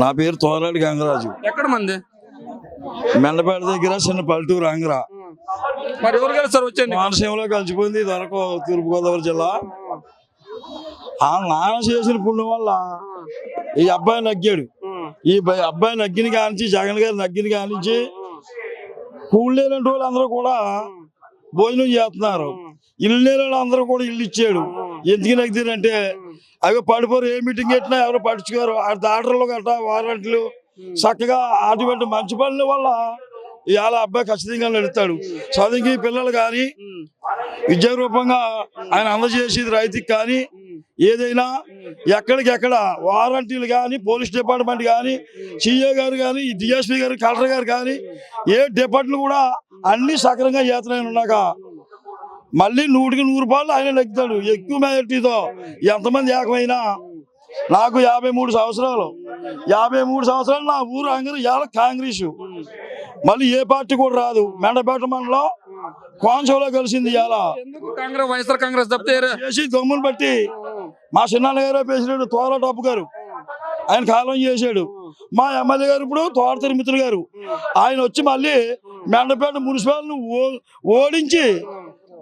నా పేరు తోరాడి గంగరాజు. ఎక్కడ మంది? మెండపేట దగ్గర చిన్న పల్లెటూరు ఆంధ్ర మరి ఎవరు గెలుస్తారు? వచ్చేయండి. కోనసీమలో కలిసిపోయింది ఇదివరకు తూర్పుగోదావరి జిల్లా. ఆ నాన్న చేసిన పుణ్యం వల్ల ఈ అబ్బాయి నగ్గాడు. ఈ అబ్బాయి నగ్గిన కానించి జగన్ గారు నగ్గిన కానించి కూలి లేనటువంటి వాళ్ళు అందరూ కూడా భోజనం చేస్తున్నారు. ఇల్లు లేని వాళ్ళు అందరూ కూడా ఇల్లు ఇచ్చాడు. ఎందుకు నగ్గిరంటే అవి పడిపోరు ఏ మీటింగ్ పెట్టినా ఎవరు పట్టించుకోరు. ఆ దాటర్లు గట్రా వారంట్లు చక్కగా అటువంటి మంచి పనుల వల్ల ఇవాళ అబ్బాయి ఖచ్చితంగా నడుస్తాడు. చదువుకి పిల్లలు కానీ విద్యా రూపంగా ఆయన అందజేసేది రైతుకి కానీ ఏదైనా ఎక్కడికెక్కడ వారంటీలు కానీ పోలీస్ డిపార్ట్మెంట్ కానీ సిఏ గారు కానీ డిఎస్పీ గారు కలెక్టర్ గారు కానీ ఏ డిపార్ట్మెంట్ కూడా అన్ని సక్రంగా చేస్తున్నాయి ఉన్నాక మళ్ళీ నూటికి నూరు రూపాయలు ఆయన నెగ్గుతాడు ఎక్కువ మెజార్టీతో ఎంతమంది ఏకమైనా? నాకు యాభై మూడు సంవత్సరాలు. యాభై మూడు సంవత్సరాలు నా ఊరు అంగరు ఇవాళ కాంగ్రెస్. మళ్ళీ ఏ పార్టీ కూడా రాదు. మెండపేట మండలం కోనసీమలో కలిసింది ఇవాళ. కాంగ్రెస్ వైఎస్ఆర్ కాంగ్రెస్ చేసి దమ్మును బట్టి మా చిన్నాన్న గారు ప్రెసిడెంట్ తోల టప్పు గారు. ఆయన కాలం చేశాడు. మా ఎమ్మెల్యే గారు ఇప్పుడు తోట తిరుమితులు గారు. ఆయన వచ్చి మళ్ళీ మెండపేట మున్సిపాలిటీని ఓడించి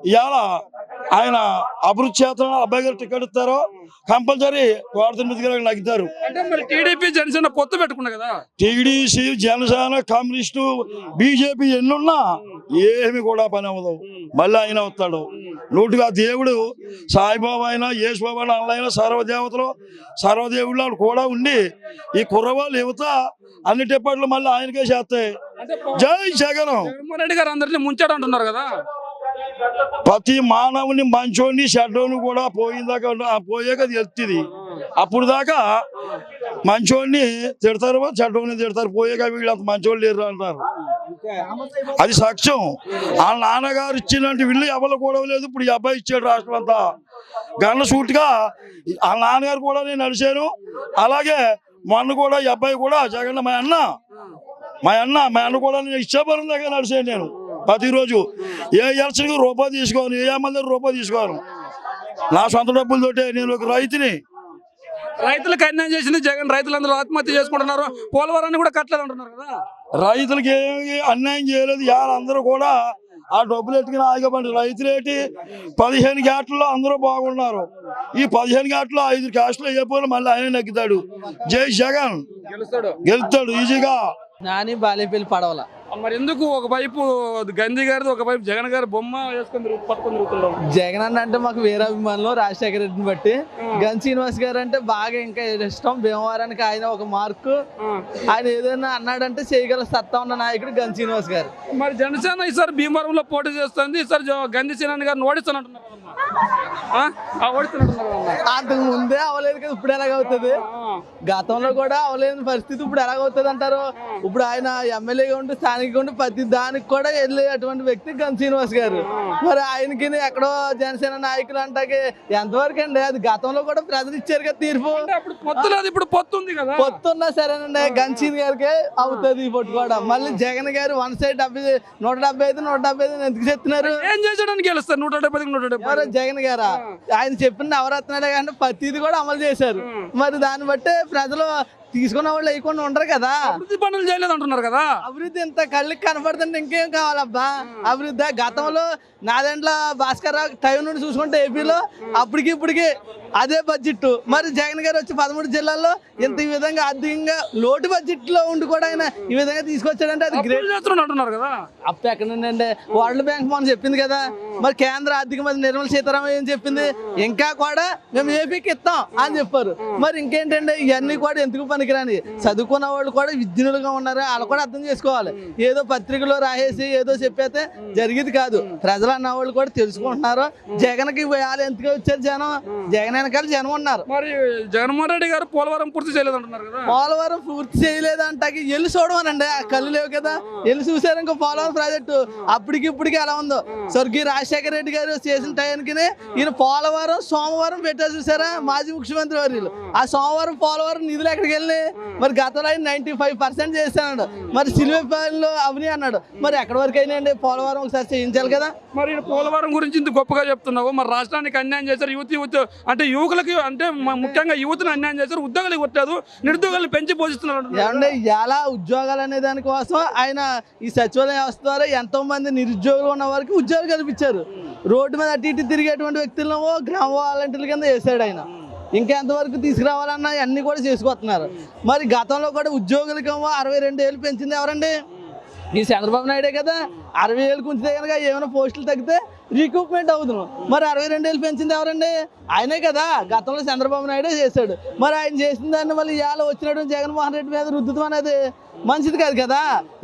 ఇవాళ ఆయన అభివృద్ధి చేస్తున్న అబ్బాయి గారు టికెట్ ఇస్తారో కంపల్సరీ తోట తిరుమితి గారు నగ్గుతారు. టీడీపీ జనసేన పొత్తు పెట్టుకున్నా కదా? టీడీసీ జనసేన కమ్యూనిస్టు బీజేపీ ఎన్నున్నా ఏమి కూడా పని అవ్వదు. మళ్ళీ ఆయన వస్తాడు. నూటిగా దేవుడు సాయిబాబా అయినా యేసుబాబా అయినా సర్వదేవతలు సర్వదేవుళ్ళు వాళ్ళు కూడా ఉండి ఈ కుర్రవాళ్ళు యువత అన్ని డిపార్ట్లు మళ్ళీ ఆయనకే చేస్తాయి. జై జగన్! జగన్మోహన్ రెడ్డి గారు అందరినీ ముంచాడు అంటున్నారు కదా? ప్రతి మానవుని మంచోని షడ్డోని కూడా పోయిందాకా పోయాక తెలుస్తుంది అప్పుడు దాకా మంచోడిని తిడతారు చెడ్డోని తిడతారు పోయాక వీళ్ళు అంత మంచోళ్ళు లేరు అంటారు. అది సాక్ష్యం. ఆ నాన్నగారు ఇచ్చినట్టు వీళ్ళు ఎవరు కూడా లేదు ఇప్పుడు ఈ అబ్బాయి ఇచ్చాడు రాష్ట్రం అంతా. గన్న సూటిగా ఆ నాన్నగారు కూడా నేను నడిచాను. అలాగే మొన్న కూడా ఈ అబ్బాయి కూడా జగన్ మా అన్న మా అన్న మా అన్న కూడా నేను ఇచ్చేపరం దగ్గర నడిచాను నేను. ప్రతిరోజు ఏ ఎలక్షన్కి రూపాయి తీసుకోను ఏ ఎమ్మెల్యే రూపాయి తీసుకోను? నా సొంత డబ్బులతోటే నేను ఒక రైతుని. రైతులకు అన్యాయం చేసింది జగన్ రైతులందరూ ఆత్మహత్య చేసుకుంటున్నారు పోలవరాన్ని కూడా కట్టలేదు అంటున్నారు కదా? రైతులకి ఏమి అన్యాయం చేయలేదు ఇవాళ అందరూ కూడా ఆ డబ్బులు ఎట్టుకుని ఆగబండి రైతులేటి పదిహేను గ్యాట్లలో అందరూ బాగున్నారు. ఈ పదిహేను గ్యాట్లో ఐదు క్యాస్ట్లో అయిపోయినా మళ్ళీ ఆయన నెగ్గుతాడు. జై జగన్. గెలుస్తాడు. గెలుస్తాడు. ఈజీగా. నాని బాలేపల్లి పడవల. మరి ఎందుకు ఒకవైపు గాంధీ గారిది ఒకవైపు జగన్ గారి బొమ్మ వేసుకొని పట్టుకొని తిరుగుతున్నాం జగన్ అన్న అంటే మాకు వేరే అభిమానులు రాజశేఖర రెడ్డిని బట్టి. గన్ శ్రీనివాస్ గారు అంటే బాగా ఇంకా ఇష్టం. భీమవరానికి ఆయన ఒక మార్కు. ఆయన ఏదైనా అన్నాడంటే చేయగల సత్తా ఉన్న నాయకుడు గన్ శ్రీనివాస్ గారు. మరి జనసేన ఈసారి భీమవరంలో పోటీ చేస్తుంది. ఈసారి గంధి సేనాని గారిని ఓడిస్తానంటున్నారు కదమ్మా. అంతకు ముందే అవ్వలేదు కదా ఇప్పుడు ఎలాగవుతుంది గతంలో కూడా అవ్వలేని పరిస్థితి ఇప్పుడు ఎలాగవుతుంది అంటారు? ఇప్పుడు ఆయన ఎమ్మెల్యేగా ఉండి స్థానికంగా ఉండి ప్రతి దానికి కూడా వెళ్ళే అటువంటి వ్యక్తి గన్ శ్రీనివాస్ గారు. మరి ఆయనకి ఎక్కడో జనసేన నాయకులు అంటాకి ఎంతవరకు అండి? అది గతంలో కూడా ప్రజలు ఇచ్చారు కదా తీర్పు. అంటే ఇప్పుడు పొత్తు ఉంది కదా. పొత్తున్నా సరేనండి గన్సీన్ గారికి అవుతుంది ఈ పొట్టు కూడా. మళ్ళీ జగన్ గారు వన్ సైడ్ డెబ్బై నూట డెబ్బై ఐదు నూట డెబ్బై ఐదు ఎందుకు చెప్తున్నారు? ఏం చేసాడానికి గెలుస్తారు? నూట డెబ్బై నూట డెబ్బై జగన్ గారా? ఆయన చెప్పిన నవరత్నాలే కానీ ప్రతిది కూడా అమలు చేశారు. మరి దాన్ని బట్టి ప్రజలు తీసుకున్న వాళ్ళు వేయకుండా ఉండరు కదా. అభివృద్ధి పనులు చేయలేదు అంటున్నారు కదా. అభివృద్ధి ఇంత కళ్ళకి కనపడుతుంటే ఇంకేం కావాలబ్బా? అభివృద్ధి గతంలో నాదెంట్ల భాస్కర్ రావు టైం నుండి చూసుకుంటే ఏపీలో అప్పటికి ఇప్పటికి అదే బడ్జెట్ మరి జగన్ గారు వచ్చి పదమూడు జిల్లాల్లో ఇంత ఈ విధంగా ఆర్థికంగా లోటు బడ్జెట్లో ఉండి కూడా ఆయన ఈ విధంగా తీసుకొచ్చాడంటే అది గ్రేట్ అంటున్నారు కదా? అప్పు ఎక్కడ నుండి వరల్డ్ బ్యాంక్ మనం చెప్పింది కదా మరి కేంద్ర ఆర్థిక మంత్రి నిర్మలా సీతారామన్ ఏం చెప్పింది? ఇంకా కూడా మేము ఏపీకి ఇస్తాం అని చెప్పారు. మరి ఇంకేంటంటే ఇవన్నీ కూడా ఎందుకు పనికిరాని? చదువుకున్న వాళ్ళు కూడా విద్యులుగా ఉన్నారు? వాళ్ళు కూడా అర్థం చేసుకోవాలి. ఏదో పత్రికలో రాసేసి ఏదో చెప్పేస్తే జరిగేది కాదు. ప్రజలు అన్న వాళ్ళు కూడా తెలుసుకుంటున్నారు. జగన్కి వాళ్ళు ఎందుకు వచ్చారు జనం? జగన్ వెనకాల జనం ఉన్నారు. మరి జగన్మోహన్ రెడ్డి గారు పోలవరం పూర్తి చేయలేదు అంటున్నారు కదా? పోలవరం పూర్తి చేయలేదంటాకి వెళ్ళి చూడమనండి. ఆ కళ్ళు లేవు కదా. వెళ్ళి చూసారు ఇంకో పోలవరం ప్రాజెక్టు. అప్పటికి ఇప్పటికి ఎలా ఉందో. స్వర్గీయ రాజశేఖర రెడ్డి గారు చేసిన టైంకి ఈయన పోలవరం సోమవారం పెట్టారు చూసారా? మాజీ ముఖ్యమంత్రి వర్యులు. ఆ సోమవారం పోలవరం నిధులు ఎక్కడికి వెళ్ళి మరి గతంలో ఆయన నైన్టీ ఫైవ్ పర్సెంట్ చేశాడు. మరి సిల్వేపాలెంలో అవని అన్నాడు. మరి ఎక్కడి వరకు అయినాయండి? పోలవరం ఒకసారి చేయించాలి కదా. మరి పోలవరం గురించి ఇంత గొప్పగా చెప్తున్నావు? మరి రాష్ట్రానికి అన్యాయం చేశారు యువత యువత అంటే యువకులకి అంటే ముఖ్యంగా యువతను అన్యాయం చేశారు ఉద్యోగాలు కొట్టారు నిరుద్యోగాలను పెంచి పోషిస్తున్నారు అంటే ఏమంటే ఎలా ఉద్యోగాలు అనే దానికోసం ఆయన ఈ సచివాలయం వ్యవస్థ ద్వారా ఎంతో మంది నిరుద్యోగులు ఉన్న వారికి ఉద్యోగాలు కల్పించారు. రోడ్డు మీద అటు ఇటు తిరిగేటువంటి వ్యక్తులను గ్రామ వాలంటీర్ల కింద వేసాడు ఆయన. ఇంకెంతవరకు తీసుకురావాలన్నా అన్నీ కూడా చేసుకొస్తున్నారు. మరి గతంలో కూడా ఉద్యోగులకేమో అరవై రెండు ఏళ్ళు పెంచింది ఎవరండి? ఈ చంద్రబాబు నాయుడే కదా అరవై ఏళ్ళు ఉంచితే కనుక ఏమైనా పోస్టులు తగ్గితే రిక్రూట్మెంట్ అవుతున్నాం మరి అరవై రెండు ఏళ్ళు పెంచింది ఎవరండి? ఆయనే కదా. గతంలో చంద్రబాబు నాయుడే చేశాడు. మరి ఆయన చేసిన దాన్ని మళ్ళీ ఇవాళ వచ్చినట్టు జగన్మోహన్ రెడ్డి మీద రుద్దుతం అనేది మంచిది కాదు కదా.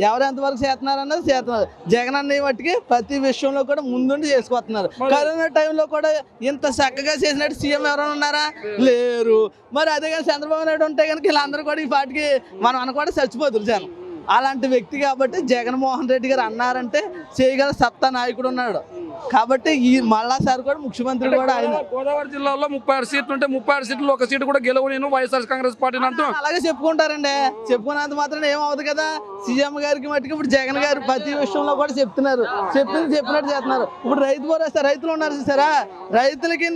ఎవరు ఎంతవరకు చేస్తున్నారు అన్నది చేస్తున్నారు. జగన్ అన్న మట్టికి ప్రతి విషయంలో కూడా ముందుండి చేసుకొస్తున్నారు. కరోనా టైంలో కూడా ఇంత చక్కగా చేసినట్టు సీఎం ఎవరైనా ఉన్నారా? లేరు. మరి అదే కానీ చంద్రబాబు నాయుడు ఉంటే కనుక వీళ్ళందరూ కూడా ఈ పాటికి మనం అనకూడదు కూడా చచ్చిపోతురు జనం. అలాంటి వ్యక్తి కాబట్టి జగన్మోహన్ రెడ్డి గారు అన్నారంటే చేయగల సత్తా నాయకుడు ఉన్నాడు. కాబట్టి ఈ మళ్ళాసారి కూడా ముఖ్యమంత్రి కూడా ఆయన గోదావరి జిల్లాలో ముప్పై ఆరు సీట్లు ఉంటే ముప్పై ఆరు సీట్లు ఒక సీటు కూడా గెలవు నేను వైఎస్ఆర్ కాంగ్రెస్ పార్టీని అంటూ అలాగే చెప్పుకుంటారండి. చెప్పుకున్నంత మాత్రం ఏం అవ్వదు కదా. సీఎం గారికి మట్టుకు ఇప్పుడు జగన్ గారు ప్రతి విషయంలో కూడా చెప్తున్నారు. చెప్పింది చెప్పినట్టు చేస్తున్నారు. ఇప్పుడు రైతు భరోసా రైతులు ఉన్నారు చూసారా? రైతులకి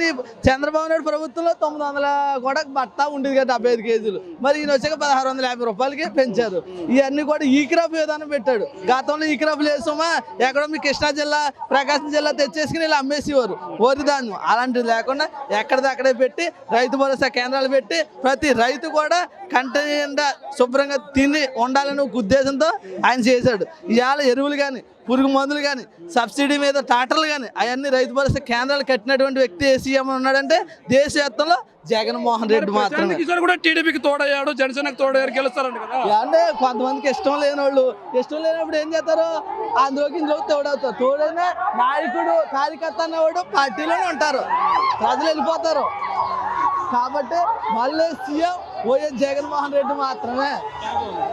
చంద్రబాబు నాయుడు ప్రభుత్వంలో తొమ్మిది వందల కూడా బట్ట ఉండేది కదా డెబ్బై ఐదు కేజీలు. మరి ఈయన వచ్చాక పదహారు వందల యాభై రూపాయలకి పెంచారు. ఇవన్నీ కూడా ఈ క్రాప్ విధానం పెట్టాడు. గతంలో ఈ క్రాప్ లేసమా ఎక్కడో మీ కృష్ణా జిల్లా ప్రకాశం జిల్లా తెచ్చేసుకుని ఇలా అమ్మేసేవారు. వరి ధాన్యం అలాంటిది లేకుండా ఎక్కడిదక్కడే పెట్టి రైతు భరోసా కేంద్రాలు పెట్టి ప్రతి రైతు కూడా కంట శుభ్రంగా తిని ఉండాలని ఒక ఉద్దేశంతో ఆయన చేశాడు. ఇవాళ ఎరువులు కానీ పురుగు మందులు కానీ సబ్సిడీ మీద టాటర్లు కానీ అవన్నీ రైతు భరోసా కేంద్రాలు కట్టినటువంటి వ్యక్తి ఏ సీఎం ఉన్నాడంటే దేశవ్యాప్తంలో జగన్మోహన్ రెడ్డి మాత్రమే. కూడా టీడీపీకి తోడయ్యాడు జనసేనకి తోడయ్యారు గెలుస్తారంట కదా. అంటే కొంతమందికి ఇష్టం లేని వాళ్ళు ఇష్టం లేనప్పుడు ఏం చేస్తారు అందులోకి ఇందులోకి తోడవుతారు తోడైన నాయకుడు కార్యకర్త అన్నవాడు పార్టీలోనే ఉంటారు. ప్రజలు వెళ్ళిపోతారు. కాబట్టి మళ్ళీ సీఎం వైఎస్ జగన్మోహన్ రెడ్డి మాత్రమే.